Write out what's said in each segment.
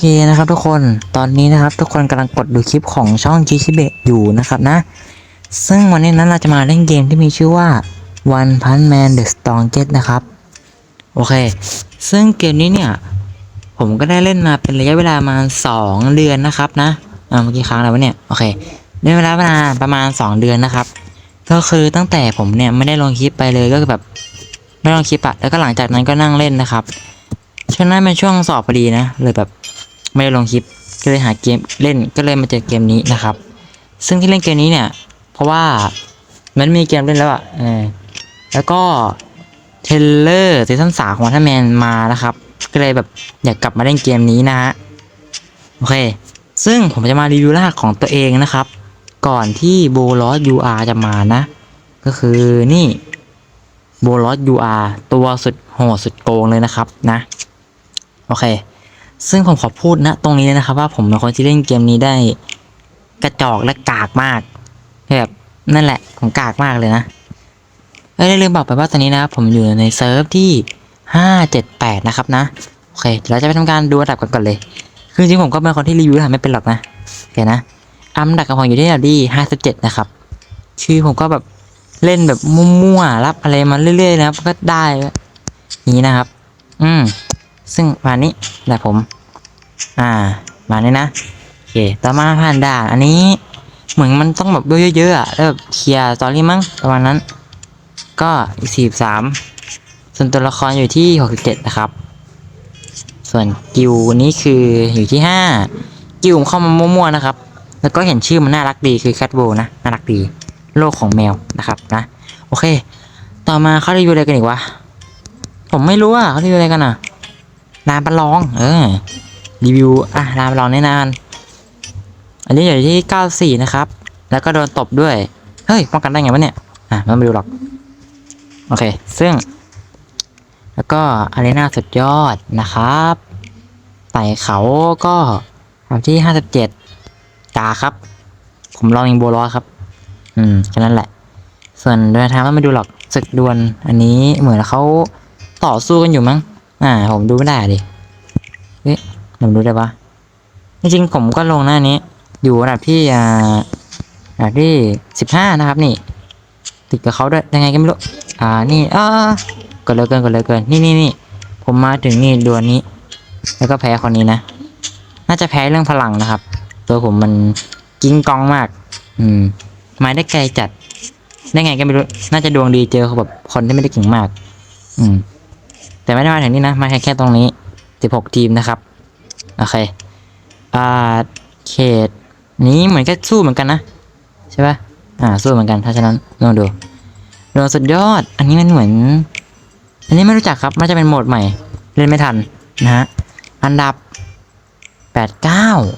เคนะครับทุกคนตอนนี้นะครับทุกคนกำลังกดดูคลิปของช่องจิชิเบะอยู่นะครับนะ ซึ่งวันนี้นั้นเราจะมาเล่นเกมที่มีชื่อว่า One Punch Man The Strongest นะครับ โอเค ซึ่งเกมนี้เนี่ย ผมก็ได้เล่นมาเป็นระยะเวลาประมาณ2เดือนนะครับนะอ่าเมื่อกี้ค้างแล้ววะเนี่ยโอเคเล่นเวลาประมาณประมาณ 2 เดือนนะครับ ก็คือตั้งแต่ผมเนี่ยไม่ได้ลงคลิปไปเลยก็คือแบบไม่ลงคลิปอะแล้วก็หลังจากนั้นก็นั่งเล่นนะครับช่วงนั้นเป็นช่วงสอบพอดีนะเลยแบบ ไม่ได้ลงคลิปก็เลยหาเกมเล่นก็เลยมาเจอเกมนี้นะครับ ซึ่งที่เล่นเกมนี้เนี่ย เพราะว่ามันมีเกมเล่นแล้วอะเออแล้วก็เทเลอร์ซีซั่นสาของวัตแมนมานะครับ ก็เลยแบบอยากกลับมาเล่นเกมนี้นะฮะโอเค ซึ่งผมจะมารีวิวรหัสของตัวเองนะครับ ก่อนที่โบลอส UR จะมานะ ก็คือนี่โบลอส UR ตัวสุดโหดสุดโกงเลยนะครับนะ โอเค ซึ่งผมขอพูดนะตรงนี้เลยนะครับ ว่าผมเป็นคนที่เล่นเกมนี้ได้ กระจอกและกากมากแบบนั่นแหละผมกากมากเลยนะเอ้ยได้ลืมบอกไปว่าตอนนี้นะผมอยู่ในเซิร์ฟที่ห้าเจ็ดแปดนะครับนะ โอเคเราจะไปทำการดูอันดับกันก่อนเลย คือจริงผมก็เป็นคนที่รีวิวทำไม่เป็นหรอกนะโอเคนะ อันดับของผมอยู่ที่อันดับที่ห้าสิบเจ็ดนะครับชื่อผมก็แบบเล่นแบบมั่วๆรับอะไรมาเรื่อยๆนะครับก็ได้นี้นะครับ อืม ซึ่งมานี้แหละผม อ่า มาเนี้นะ โอเค ต่อมาผ่านด่าน อันนี้ เหมือนมันต้องแบบเยอะๆอะแล้วแบบเคลียร์ตอรี่มั้ง ประมาณนั้น ก็อีกสี่สามส่วนตัวละครอยู่ที่หกสิบเจ็ดนะครับ ส่วนกิวนี้คืออยู่ที่ห้ากิวเข้ามามั่วๆนะครับ แล้วก็เห็นชื่อมันน่ารักดีคือแคทโบนะ น่ารักดี โลกของแมวนะครับนะ โอเค ต่อมาเขารีวิวอะไรกันอีกวะ ผมไม่รู้อะเขารีวิวอะไรกันอะลานประลอง เออ รีวิวอะลานประลองแน่นาน อันนี้อยู่ที่94นะครับ แล้วก็โดนตบด้วย เฮ้ยป้องกันได้ไงวะเนี่ย อะไม่ดูหรอก โอเค ซึ่ง แล้วก็อารีนาสุดยอดนะครับไต่เขาก็ทำที่57กาครับ ผมลองยิงโบลอครับ อืมแค่นั้นแหละ ส่วนเดินทางไม่มาดูหรอกศึกดวลอันนี้เหมือนเขาต่อสู้กันอยู่มั้ง อ่า ผมดูไม่ได้ดิเฮ้ ผมดูได้ปะจริงๆผมก็ลงหน้านี้ อยู่อันดับที่อ่าอันดับที่สิบห้านะครับนี่ ติดกับเขาด้วยยังไงก็ไม่รู้อ่านี่อ่ากดเลยเกินกดเลยเกินนี่นี่นี่ผมมาถึงนี่ดวลนี้ แล้วก็แพ้คนนี้นะ น่าจะแพ้เรื่องพลังนะครับ ตัวผมมันกิ้งกองมาก อืมไม้ได้ไกลจัด ได้ไงก็ไม่รู้ น่าจะดวงดีเจอแบบคนที่ไม่ได้เก่งมาก อืม แต่ไม่ได้มาถึงนี่นะ มาแค่แค่ตรงนี้ 16 ทีมนะครับ โอเคอ่าเขตนี้เหมือนก็สู้เหมือนกันนะ ใช่ปะอ่าสู้เหมือนกันถ้าฉะนั้นลองดูโดนสุดยอด อันนี้มันเหมือน อันนี้ไม่รู้จักครับน่าจะเป็นโหมดใหม่ เล่นไม่ทันนะฮะอันดับ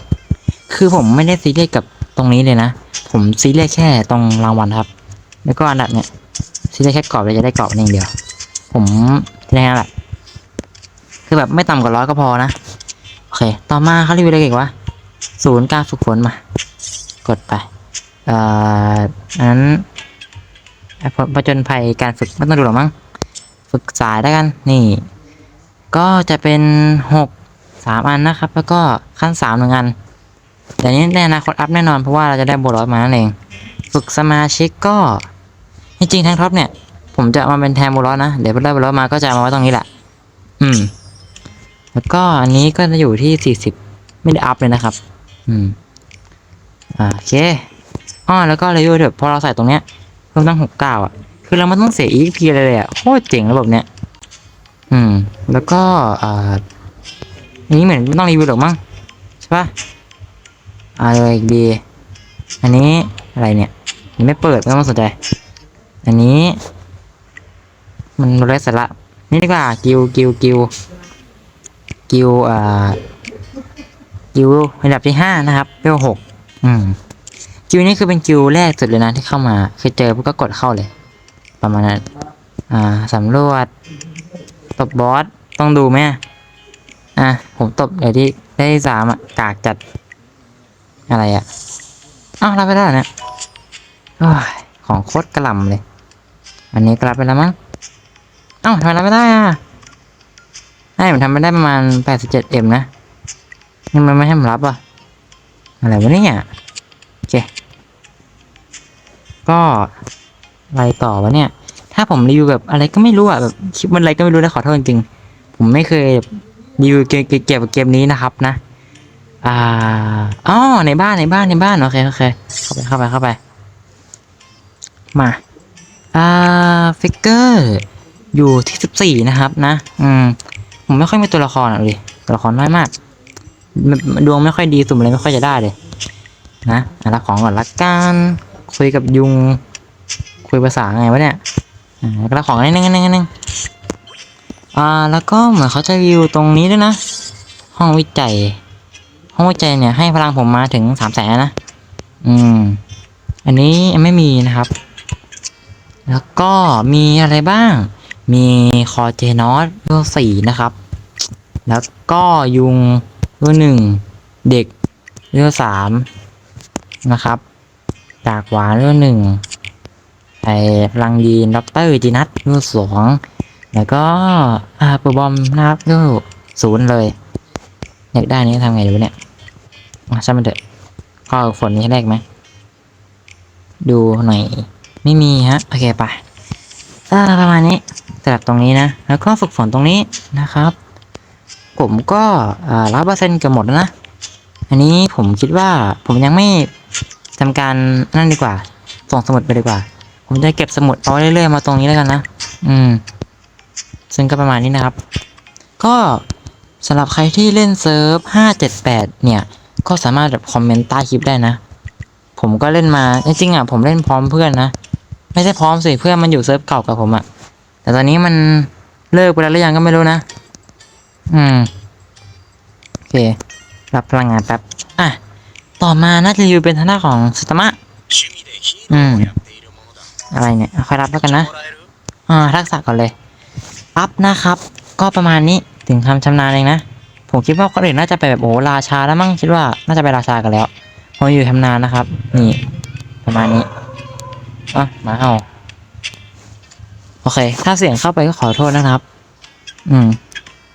89คือผมไม่ได้ซีเรียสกับตรงนี้เลยนะ ผมซีเรียสแค่ตรงรางวัลครับ แล้วก็อันดับเนี้ยซีเรียสแค่กรอบเลยจะได้กรอบนึงเดียว ผมแค่นั้นแหละคือแบบไม่ต่ำกว่าร้อยก็พอนะ โอเค ต่อมาเขารีวิวอะไรอีกวะศูนย์การฝึกฝนมา กดไปเอ่ออันนั้นผจญภัยการฝึกไม่ต้องดูหรอกมั้งฝึกสายแล้วกันนี่ ก็จะเป็นหกสามอันนะครับ แล้วก็ขั้นสามหนึ่งอันแต่นี้ในอนาคตอัพแน่นอนเพราะว่าเราจะได้โบนัสมานั่นเอง ฝึกสมาชิกก็จริงๆทั้งท็อปเนี่ย ผมจะมาเป็นแทนโบนัสนะ เดี๋ยวได้โบนัสมาก็จะมาไว้ตรงนี้แหละ อืม แล้วก็อันนี้ก็จะอยู่ที่สี่สิบไม่ได้อัพเลยนะครับ อืมอ่าโอเคอ้อแล้วก็เลยเถอะพอเราใส่ตรงเนี้ยเพิ่มตั้งหกเก้าอะ คือเราไม่ต้องเสีย EP เลยเลยอะโคตรเจ๋งระบบเนี้ยอืม แล้วก็อ่าอันนี้เหมือนไม่ต้องรีวิวหรอกมั้งใช่ปะอ่าเลยอีกดี อันนี้อะไรเนี่ยยังไม่เปิดไม่ต้องสนใจ อันนี้ มันไร้สาระนี่ดีกว่ากิวกิวกิว กิวอ่ากิวอันดับที่ห้านะครับเวลหกอืมกิวนี้คือเป็นกิวแรกสุดเลยนะที่เข้ามา คือเจอปุ๊บก็กดเข้าเลย ประมาณนั้นอ่าสำรวจตบบอสต้องดูไหมอะผมตบเดี๋ยวที่ได้สามอะกากจัด อะไรอะอ้าวรับไปแล้วเนี่ยของโคตรกระหลำเลย อันนี้กลับไปแล้วมั้งเอ้าทำไมรับไม่ได้อะ ให้ผมทำไม่ได้ประมาณ 87M นะยังมันไม่ให้ผมรับอะ อะไรวะเนี่ยโอเค ก็อะไรต่อวะเนี่ย ถ้าผมรีวิวแบบอะไรก็ไม่รู้อะแบบคลิปมันอะไรก็ไม่รู้นะขอโทษจริงๆผมไม่เคยรีวิวเกมเกี่ยวกับเกมนี้นะครับนะ อ่าอ๋อในบ้านในบ้านในบ้านโอเคโอเคเข้าไปเข้าไปเข้าไป มา อ่าฟิกเกอร์อยู่ที่สิบสี่นะครับนะ อืม ผมไม่ค่อยมีตัวละครอะเลยตัวละครน้อยมาก ดวงไม่ค่อยดีสุ่มอะไรไม่ค่อยจะได้เลย นะรับของก่อนละกันคุยกับยุง คุยภาษาไงวะเนี่ยอ่ารับของนิดนึงนิดนึงนิดนึงอ่าแล้วก็เหมือนเขาจะวิวตรงนี้ด้วยนะ ห้องวิจัย ห้องวิจัยเนี่ยให้พลังผมมาถึงสามแสนนะ อืม อันนี้ยังไม่มีนะครับ แล้วก็มีอะไรบ้าง มีคอเจนอสเบอร์สี่นะครับ แล้วก็ยุงเบอร์หนึ่งเด็กเรือสามนะครับ จากหวานเรือหนึ่งไอ้พลังยีนด็อกเตอร์จีนัทเรือสองแล้วก็อาปอร์บอมนะครับเรือศูนย์เลยอยากได้นี้ทำไงดีวะเนี่ยอะช่างมันเถอะก็เอฝนนี้แรกไหมดูหน่อย ไม่มีฮะ โอเคไปประมาณนี้ สลับตรงนี้นะ แล้วก็ฝึกฝนตรงนี้นะครับ ผมก็ร้อยเปอร์เซ็นต์เกือบหมดแล้วนะ อันนี้ผมคิดว่าผมยังไม่ทำการนั่นดีกว่า ส่งสมุดไปดีกว่า ผมจะเก็บสมุดเอาไว้เรื่อยๆมาตรงนี้แล้วกันนะ อืม ซึ่งก็ประมาณนี้นะครับ ก็สำหรับใครที่เล่นเซิร์ฟ 578 เนี่ย ก็สามารถแบบคอมเมนต์ใต้คลิปได้นะ ผมก็เล่นมา จริงๆอะผมเล่นพร้อมเพื่อนนะ ไม่ใช่พร้อมสิ เพื่อนมันอยู่เซิร์ฟเก่ากับผมอะ แต่ตอนนี้มันเลิกไปแล้วหรือยังก็ไม่รู้นะ อืม โอเค รับพลังงานแป๊บ อะ ต่อมาน่าจะอยู่เป็นท่าของสตมะ อืม อะไรเนี่ยค่อยรับแล้วกันนะ อ่า ทักษะก่อนเลย อัพนะครับ ก็ประมาณนี้ ถึงคำชำนาญเองนะ ผมคิดว่าคนอื่นน่าจะไปแบบโอ้ราชาแล้วมั้งคิดว่าน่าจะไปราชากันแล้วพออยู่ชำนาญนะครับ นี่ ประมาณนี้อะมาเอา โอเค ถ้าเสียงเข้าไปก็ขอโทษนะครับ อืม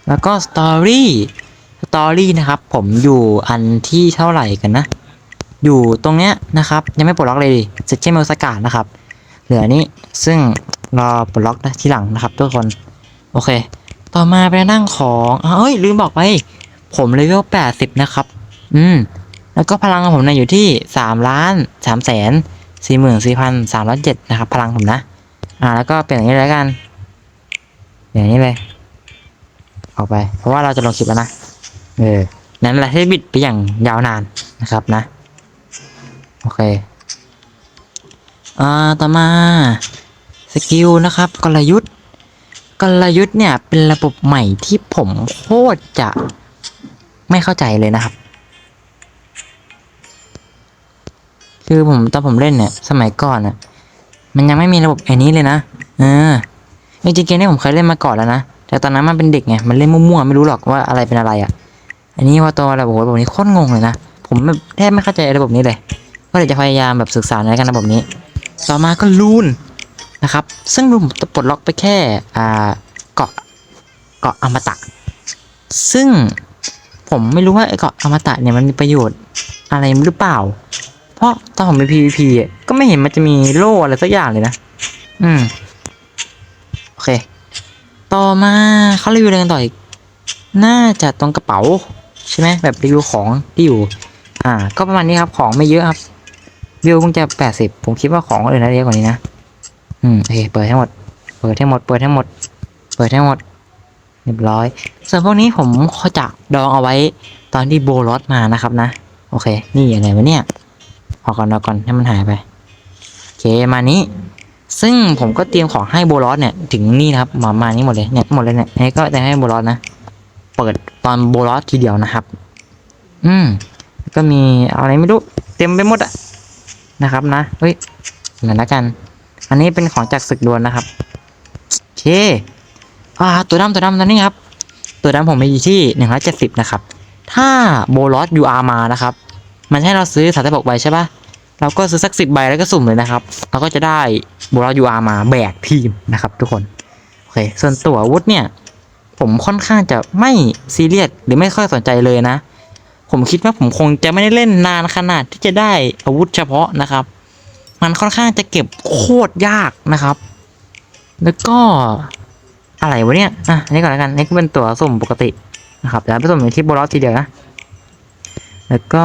แล้วก็สตอรี่สตอรี่นะครับ ผมอยู่อันที่เท่าไหร่กันนะ อยู่ตรงเนี้ยนะครับ ยังไม่ปลดล็อกเลยดิเซตเชมเมลสกาดนะครับ เหลือนี้ซึ่งรอปลดล็อกนะทีหลังนะครับทุกคน โอเค ต่อมาไปนั่งของอเอ้ย ลืมบอกไป ผมเลเวล80นะครับ อืม แล้วก็พลังของผมนะอยู่ที่3ล้าน3แสน4 4 3 0 7นะครับ พลังผมนะ อ่าแล้วก็เป็นอย่างนี้เลยแล้วกันอย่างนี้เลย ออกไป เพราะว่าเราจะลงคลิปแล้วนะเออนั่นแหละที่บิดไปอย่างยาวนานนะครับนะ โอเคอ่าต่อมาสกิลนะครับกลยุทธ์กลยุทธ์เนี่ยเป็นระบบใหม่ที่ผมโคตรจะไม่เข้าใจเลยนะครับ คือผมตอนผมเล่นเนี่ย สมัยก่อนอะ มันยังไม่มีระบบอันนี้เลยนะ เออจริงๆเกมนี้ผมเคยเล่นมาก่อนแล้วนะ แต่ตอนนั้นมันเป็นเด็กไง มันเล่นมั่วๆ ไม่รู้หรอกว่าอะไรเป็นอะไรอะ อันนี้พอโตมาแล้วโอ้โหระบบนี้โคตรงงเลยนะ ผมแทบไม่เข้าใจระบบนี้เลย ก็เลยจะพยายามแบบศึกษาในการระบบนี้ ต่อมาก็ลูนนะครับ ซึ่งลูนผมจะปลดล็อกไปแค่อ่าเกาะเกาะอมตะ ซึ่งผมไม่รู้ว่าไอ้เกาะอมตะเนี่ยมันมีประโยชน์อะไรหรือเปล่า เพราะตอนผมไป PVP อะก็ไม่เห็นมันจะมีโล่อะไรสักอย่างเลยนะ อืม โอเค ต่อมาเขารีวิวอะไรกันต่ออีก น่าจะตรงกระเป๋า ใช่ไหมแบบรีวิวของที่อยู่ อ่า ก็ประมาณนี้ครับของไม่เยอะครับวิวคงจะแปดสิบผมคิดว่าของอื่นน่าจะเยอะกว่านี้นะ อืมโอเคเปิดให้หมด เปิดให้หมด เปิดให้หมด เปิดให้หมด เรียบร้อย ส่วนพวกนี้ผมขอจะดองเอาไว้ตอนที่โบลอสมานะครับนะ โอเค นี่ยังไงวะเนี่ย เอาก่อนเอาก่อนให้มันหายไปโอเคมานี้ ซึ่งผมก็เตรียมของให้โบลอสเนี่ยถึงนี่นะครับมามานี้หมดเลยเนี่ยหมดเลยเนี่ยอันนี้ก็จะให้โบลอสนะเปิดตอนโบลอสทีเดียวนะครับ อืมก็มีอะไรไม่รู้เต็มไปหมดอะนะครับนะเฮ้ยเหมือนละกัน อันนี้เป็นของจากศึกดวลนะครับโอเคอ่าตัวดำตัวดำตัวนี้ครับ ตัวดำผมมีอยู่ที่หนึ่งร้อยเจ็ดสิบนะครับ ถ้าโบลอสยูอาร์มานะครับ มันให้เราซื้อสามสิบหกใบใช่ปะเราก็ซื้อสักสิบใบแล้วก็สุ่มเลยนะครับ เราก็จะได้บลอสยูอาร์มาแบกทีมนะครับ ทุกคน โอเค ส่วนตัวอาวุธเนี่ย ผมค่อนข้างจะไม่ซีเรียสหรือไม่ค่อยสนใจเลยนะ ผมคิดว่าผมคงจะไม่ได้เล่นนานขนาดที่จะได้อาวุธเฉพาะนะครับ มันค่อนข้างจะเก็บโคตรยากนะครับ แล้วก็อะไรวะเนี่ย อะนนี้ก่อนแล้วกัน นี่ก็เป็นตัวสุ่มปกตินะครับแต่ไปสุ่มอยู่ที่บลอสทีเดียวนะ แล้วก็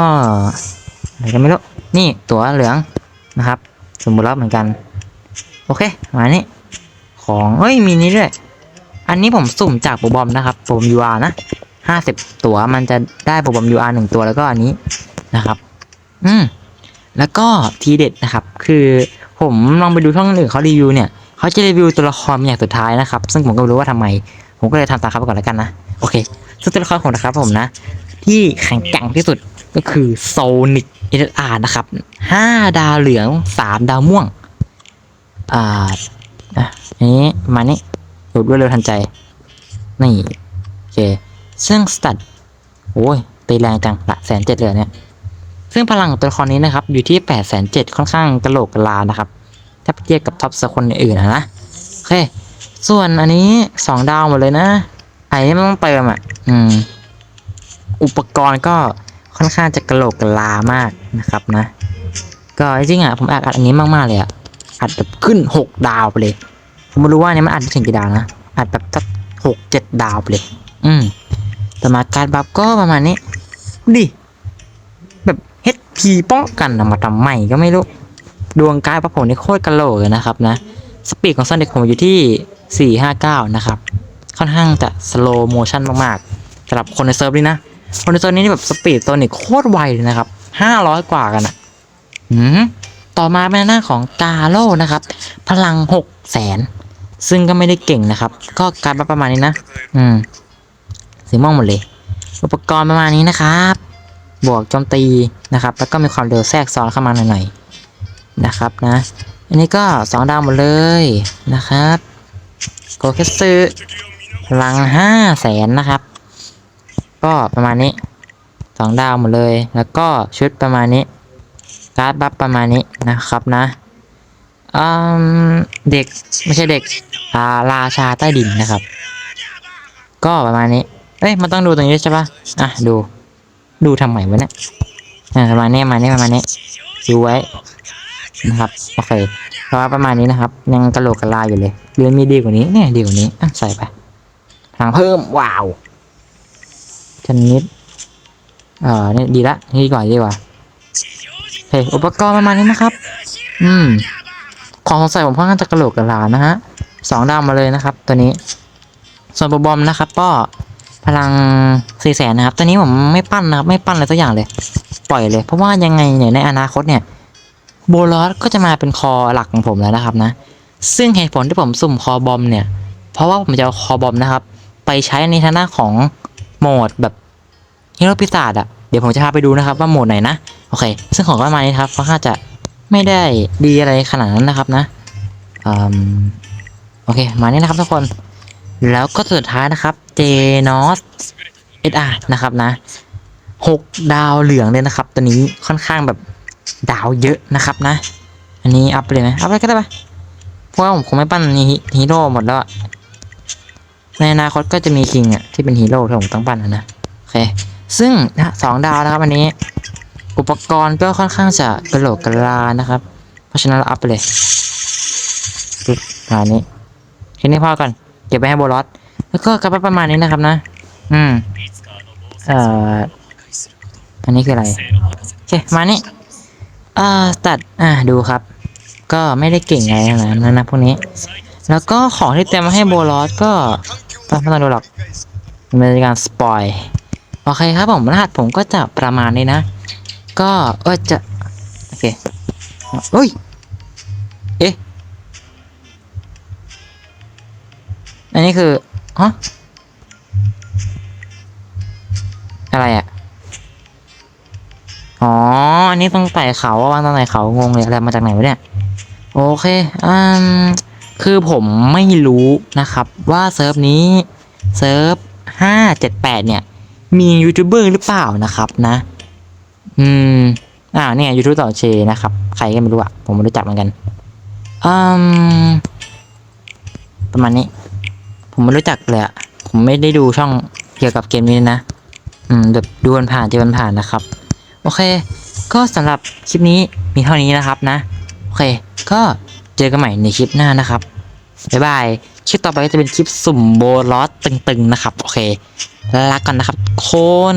อะไรกันไม่รู้ นี่ตั๋วเหลืองนะครับสุ่มโบลอสเหมือนกัน โอเค มานี่ของเอ้ย มีนี้ด้วย อันนี้ผมสุ่มจากโปรบอมนะครับโปรบอม UR นะห้าสิบตัวมันจะได้โปรบอม UR หนึ่งตัวแล้วก็อันนี้นะครับ อืม แล้วก็ทีเด็ดนะครับ คือผมลองไปดูช่องอื่นเขารีวิวเนี่ยเขาจะรีวิวตัวละครอย่างสุดท้ายนะครับ ซึ่งผมก็ไม่รู้ว่าทำไม ผมก็เลยทำตามเขาไปก่อนแล้วกันนะ โอเค ซึ่งตัวละครของนะครับผมนะ ที่แข็งแกร่งที่สุด ก็คือโซนิกเอเอาร์นะครับห้าดาวเหลืองสามดาวม่วง อ่าอะอันนี้มานี้รวดรวดเร็วทันใจ นี่ โอเค ซึ่งสตัดโอ้ย ตีแรงจังละแสนเจ็ดเลยเนี่ย ซึ่งพลังของตัวละครนี้นะครับ อยู่ที่8ปดแสนเจ็ดค่อนข้างกระโหลกกระลานะครับ ถ้าเทียบกับท็อปสคนอื่นนะนะโอเค ส่วนอันนี้สองดาวหมดเลยนะไอ้นี่ไม่ต้องเติมอะ อืม อุปกรณ์ก็ ค่อนข้างจะกระโหลกกลามากนะครับนะ ก็จริงๆอะผมอัดอัดอันนี้มากๆเลยอะอัดแบบขึ้นหกดาวไปเลย ผมไม่รู้ว่าอันนี้มันอัดได้ถึงกี่ดาวนะอัดแบบสักหกเจ็ดดาวไปเลย อืมแต่มาการบัฟก็ประมาณนี้ดิแบบ HP ป้องกันมาทำใหม่ก็ไม่รู้ดวงกายพระผมนี่โคตรกระโหลกเลยนะครับนะสปีดของ Sonic ผมอยู่ที่ 459 นะครับ ค่อนข้างจะสโลโมชันมากๆสำหรับคนในเซิร์ฟนี่นะ คนในเซิร์ฟนี้นี่แบบสปีดโซนิกโคตรไวเลยนะครับ500กว่ากันอะอืมต่อมาเป็นหน้าของกาโลนะครับ พลัง6แสนซึ่งก็ไม่ได้เก่งนะครับ ก็การประมาณนี้นะ อืมสีม่วงหมดเลย อุปกรณ์ประมาณนี้นะครับ บวกโจมตีนะครับ แล้วก็มีความเร็วแทรกซ้อนเข้ามาหน่อยๆนะครับนะ อันนี้ก็สองดาวหมดเลยนะครับ โกเคสึพลังห้าแสนนะครับ ก็ประมาณนี้สองดาวหมดเลย แล้วก็ชุดประมาณนี้ การ์ดบัฟประมาณนี้นะครับนะอเด็กไม่ใช่เด็กอาราชาใต้ดินนะครับ ก็ประมาณนี้ เอ้ยมันต้องดูตรงนี้ใช่ปะอะดูดูทำไมวะเนี่ยอะประมาณนี้ประมาณนี้ประมาณนี้ดูไว้นะครับโอเคเพราะว่าประมาณนี้นะครับ ยังกระโหลกกระลาอยู่เลยหรือมีดีกว่านี้เนี่ยดีกว่านี้อะใส่ไปพลังเพิ่มว้าว ชนิด เอ่อนี่ดีละนี่ดีกว่าดีกว่าโอเคอุปกรณ์ประมาณนี้นะครับ อืม ของสงสัยผมค่อนข้างจะกระโหลกกระลานะฮะสองดาวมาเลยนะครับ ตัวนี้ ส่วนโปรบอมนะครับ ก็พลังสี่แสนนะครับ ตัวนี้ผมไม่ปั้นนะครับ ไม่ปั้นอะไรสักอย่างเลย ปล่อยเลย เพราะว่ายังไงเนี่ยในอนาคตเนี่ย โบลอสก็จะมาเป็นคอหลักของผมแล้วนะครับนะ ซึ่งเหตุผลที่ผมสุ่มคอบอมเนี่ย เพราะว่าผมจะเอาคอบอมนะครับ ไปใช้ในฐานะของ โหมดแบบฮีโร่พิศาจอะเดี๋ยวผมจะพาไปดูนะครับว่าโหมดไหนนะ โอเค ซึ่งของประมาณนี้ครับค่อนข้างจะไม่ได้ดีอะไรขนาดนั้นนะครับนะอืมโอเค มานี่นะครับทุกคน แล้วก็สุดท้ายนะครับเจนอสเอสอาร์นะครับนะหกดาวเหลืองเลยนะครับ ตัวนี้ค่อนข้างแบบดาวเยอะนะครับนะ อันนี้อัพไปเลยไหมอัพไปก็ได้ปะเพราะว่าผมคงไม่ปั้นฮีโร่หมดแล้ว ในอนาคตก็จะมีคิงอะที่เป็นฮีโร่ที่ผมต้องปั้นะนะโอเค ซึ่งนะสองดาวนะครับอันนี้ อุปกรณ์ก็ค่อนข้างจะกระโหลกกระลานะครับ เพราะฉะนั้นเราอัพไปเลยปึ๊บอันนี้ทีนี้พอก่อนเก็บไว้ให้โบลอสแล้วก็กลับไปประมาณนี้นะครับนะ อืมเอ่ออันนี้คืออะไรโอเคมานี่เอ่อตัดอะดูครับ ก็ไม่ได้เก่งอะไรขนาดนั้นนะพวกนี้ แล้วก็ของที่เตรียมมาให้โบลอสก็ไม่ต้องดูหรอกมันเป็นการสปอยโอเคครับผมรหัสผมก็จะประมาณนี้นะ ก็เออจะ โอเคเฮ้ย เอ๊ะ อันนี้คือฮะอะไรอะ อ๋อ อันนี้ต้องไต่เขาว่างต้องไต่เขางงเลยอะไรมาจากไหนวะเนี่ย โอเค อืม คือผมไม่รู้นะครับว่าเซิร์ฟนี้เซิร์ฟห้าเจ็ดแปดเนี่ย มียูทูบเบอร์หรือเปล่านะครับนะ อืม อ่าเนี่ยยูทูบต่อเชนะครับ ใครก็ไม่รู้อะผมไม่รู้จักเหมือนกันอืมประมาณนี้ ผมไม่รู้จักเลยอะผมไม่ได้ดูช่องเกี่ยวกับเกมนี้นะ อืมแบบดูผ่านๆเจอผ่านนะครับ โอเค ก็สำหรับคลิปนี้มีเท่านี้นะครับนะ โอเค ก็เจอกันใหม่ในคลิปหน้านะครับ บ๊ายบาย คลิปต่อไปก็จะเป็นคลิปสุ่มโบลอสตึงๆนะครับ โอเค ลาก่อนนะครับ คน